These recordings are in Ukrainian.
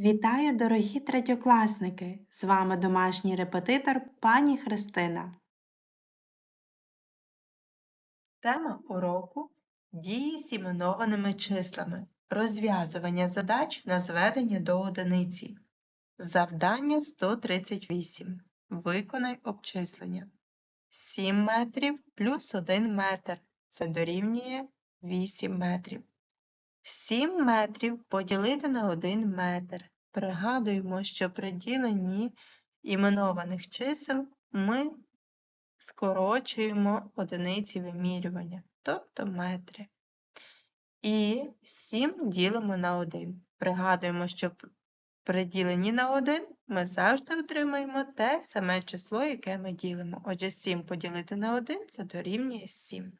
Вітаю, дорогі третьокласники! З вами домашній репетитор пані Христина. Тема уроку дії з іменованими числами. Розв'язування задач на зведення до одиниці. Завдання 138. Виконай обчислення. 7 метрів плюс 1 метр. Це дорівнює 8 метрів. 7 метрів поділити на 1 метр. Пригадуємо, що при діленні іменованих чисел ми скорочуємо одиниці вимірювання, тобто метри. І 7 ділимо на 1. Пригадуємо, що при діленні на 1 ми завжди отримаємо те саме число, яке ми ділимо. Отже, 7 поділити на 1 це дорівнює 7.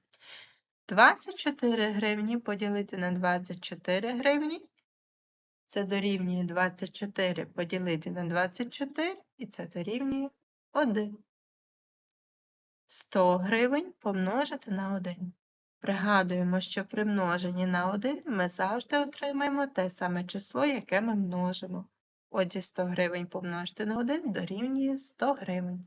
24 гривні поділити на 24 гривні. Це дорівнює 24 поділити на 24, і це дорівнює 1. 100 гривень помножити на 1. Пригадуємо, що при множенні на 1 ми завжди отримаємо те саме число, яке ми множимо. Отже, 100 гривень помножити на 1 дорівнює 100 гривень.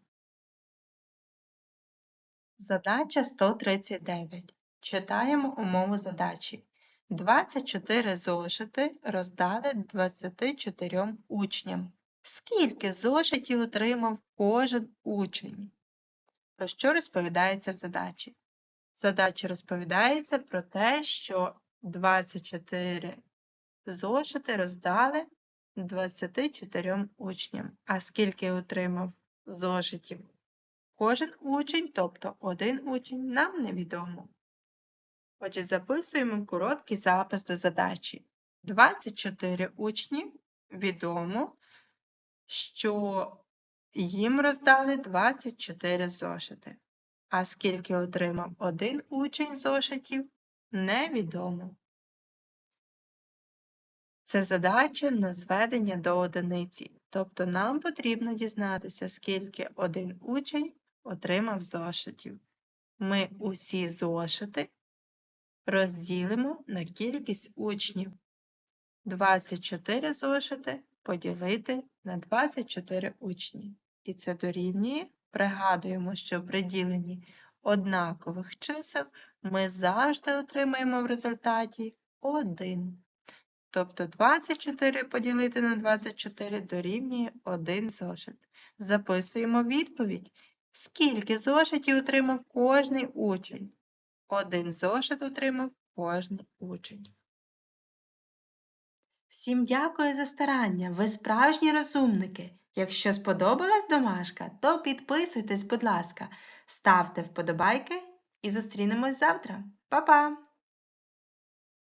Задача 139. Читаємо умову задачі. 24 зошити роздали 24 учням. Скільки зошитів отримав кожен учень? Про що розповідається в задачі? В задачі розповідається про те, що 24 зошити роздали 24 учням. А скільки отримав зошитів кожен учень, тобто один учень, нам невідомо. Отже, записуємо короткий запис до задачі. 24 учні відомо, що їм роздали 24 зошити. А скільки отримав один учень зошитів, невідомо. Це задача на зведення до одиниці. Тобто нам потрібно дізнатися, скільки один учень отримав зошитів. Ми усі зошити розділимо на кількість учнів. 24 зошити поділити на 24 учні. І це дорівнює. Пригадуємо, що при діленні однакових чисел ми завжди отримаємо в результаті 1. Тобто 24 поділити на 24 дорівнює 1 зошит. Записуємо відповідь. Скільки зошитів отримав кожний учень? Один зошит отримав кожний учень. Всім дякую за старання! Ви справжні розумники! Якщо сподобалась домашка, то підписуйтесь, будь ласка, ставте вподобайки і зустрінемось завтра. Па-па!